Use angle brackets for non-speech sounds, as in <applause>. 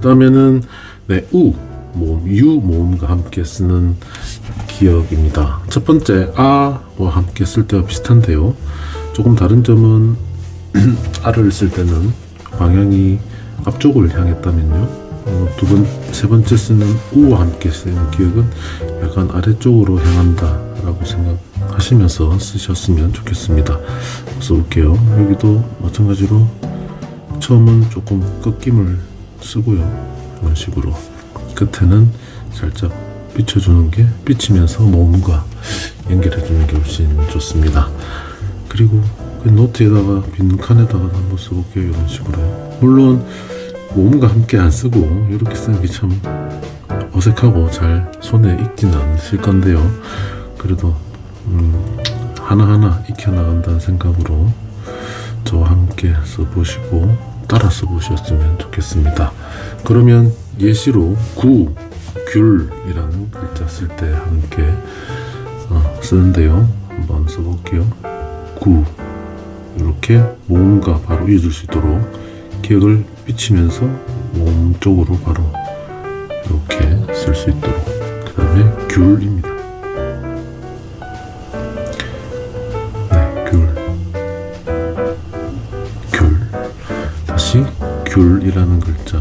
다음에는 네, 우 모음, 유 모음과 함께 쓰는 기억입니다. 첫 번째 아와 함께 쓸 때와 비슷한데요. 조금 다른 점은 <clears throat> 아를 쓸 때는 방향이 앞쪽을 향했다면요. 어, 두 번, 세 번째 쓰는 우와 함께 쓰는 기억은 약간 아래쪽으로 향한다라고 생각하시면서 쓰셨으면 좋겠습니다. 써볼게요. 여기도 마찬가지로 처음은 조금 꺾임을 쓰고요. 이런 식으로 끝에는 살짝 비춰주는 게 비치면서 몸과 연결해주는 게 훨씬 좋습니다. 그리고 그 노트에다가 빈 칸에다가 한번 써볼게요. 이런 식으로요. 물론 몸과 함께 안 쓰고 이렇게 쓰는 게 참 어색하고 잘 손에 익지는 않으실 건데요. 그래도 음, 하나하나 익혀나간다는 생각으로 저와 함께 써보시고 따라 써보셨으면 좋겠습니다. 그러면 예시로 구, 귤이라는 글자 쓸 때 함께 어, 쓰는데요. 한번 써볼게요. 구 이렇게 몸과 바로 이어질 수 있도록 기억을 비치면서 몸 쪽으로 바로 이렇게 쓸 수 있도록 그 다음에 귤입니다. 다시 귤이라는 글자